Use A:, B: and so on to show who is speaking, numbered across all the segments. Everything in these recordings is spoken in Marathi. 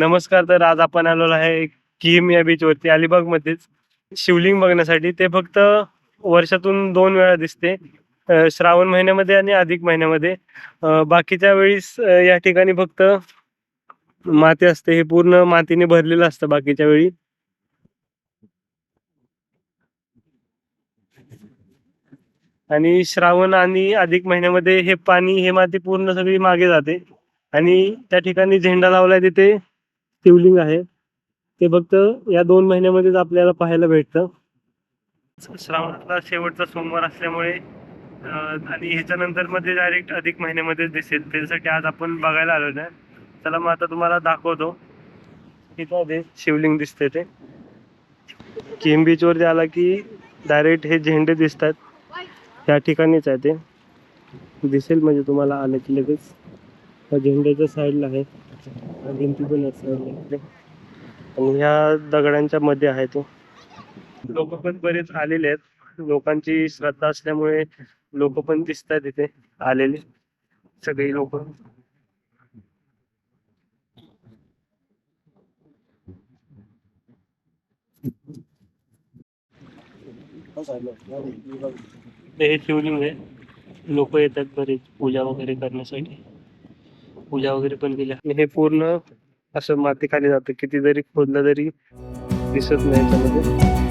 A: नमस्कार तर आज आपण आलेलो आहे किम या बीच वरती अलिबाग मध्येच. शिवलिंग बघण्यासाठी. ते फक्त वर्षातून दोन वेळा दिसते. श्रावण महिन्यामध्ये आणि अधिक महिन्यामध्ये. बाकीच्या वेळीस या ठिकाणी फक्त माती असते. हे पूर्ण मातीने भरलेलं असतं बाकीच्या वेळी. आणि श्रावण आणि अधिक महिन्यामध्ये हे पाणी हे माती पूर्ण सगळी मागे जाते. आणि त्या ठिकाणी झेंडा लावलाय तिथे. शिवलिंग आहे. ते फक्त या दोन महिन्यामध्येच आपल्याला पाहायला भेटतं. श्रावणातला शेवटचा सोमवार असल्यामुळे आणि ह्याच्यानंतरमध्ये डायरेक्ट अधिक महिन्यामध्ये दिसेल. त्यासाठी आज आपण बघायला आलो नाही चला मग आता तुम्हाला दाखवतो. इथं शिवलिंग दिसते ते. किम बीचवरती आला की डायरेक्ट हे झेंडे दिसतात. त्या ठिकाणीच आहे ते. दिसेल म्हणजे तुम्हाला आलं की लगेच. झेंड्याच्या साईडला आहे. भिंती पण. आणि ह्या दगडांच्या मध्ये आहे तो. लोक पण बरेच आलेले आहेत. लोकांची श्रद्धा असल्यामुळे लोक पण दिसत आहेत इथे आलेले. सगळे लोक. हे शिवलिंग आहे. लोक येतात बरेच पूजा वगैरे करण्यासाठी. पूजा वगैरे पण केल्या. आणि हे पूर्ण असं माती खाली जातं. किती जरी खोदलं तरी दिसत नाही याच्यामध्ये.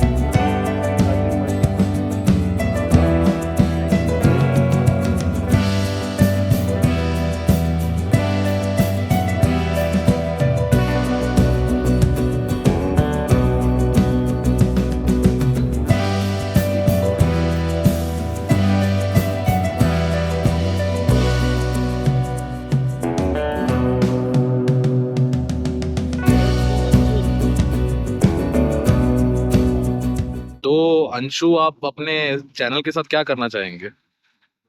B: तो अंशु आप अपने चैनल के साथ क्या करना चाहेंगे?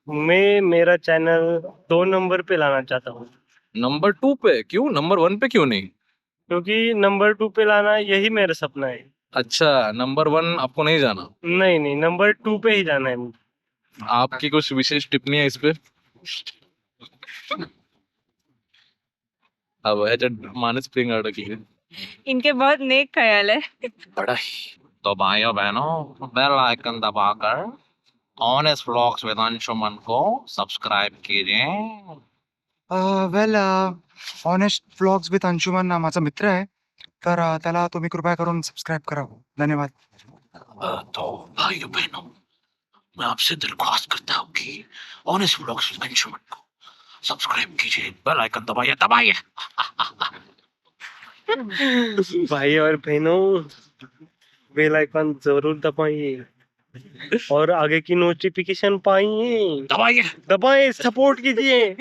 A: मैं मेरा चैनल दो नंबर पे लाना चाहता हूँ।
B: नंबर टू पे? क्यों? नंबर वन पे क्यों नहीं?
A: क्योंकि नंबर टू पे लाना यही मेरा सपना है।
B: अच्छा नंबर वन आपको नहीं जाना?
A: नहीं नहीं नंबर टू पे ही जाना है। मुझे
B: आपकी कुछ विशेष टिप्पणी आहे इस पे? अब मानस स्प्रिंग
C: इनके बहुत नेक ख्याल है।
B: बड़ा ही। तो भाइयों बहनों बेल आइकन दबाकर ऑनेस्ट व्लॉग्स विद अंशुमन को सब्सक्राइब कीजिए।
D: Well honest vlogs with Anshuman नावाचा मित्र आहे तर त्याला तुम्ही कृपया करून सबस्क्राईब करावं धन्यवाद।
B: तो भाइयों बहनों मैं आपसे दरख्वास्त करता हूँ कि ऑनेस्ट व्लॉग्स विद अंशुमन को सब्सक्राइब कीजिए। बेल आइकन दबाइए दबाइए।
A: भाई और बहनों बेल आइकन जरूर दबाइए। और आगे की नोटिफिकेशन पाइए।
B: दबाइए।
A: दबाएं सपोर्ट कीजिए।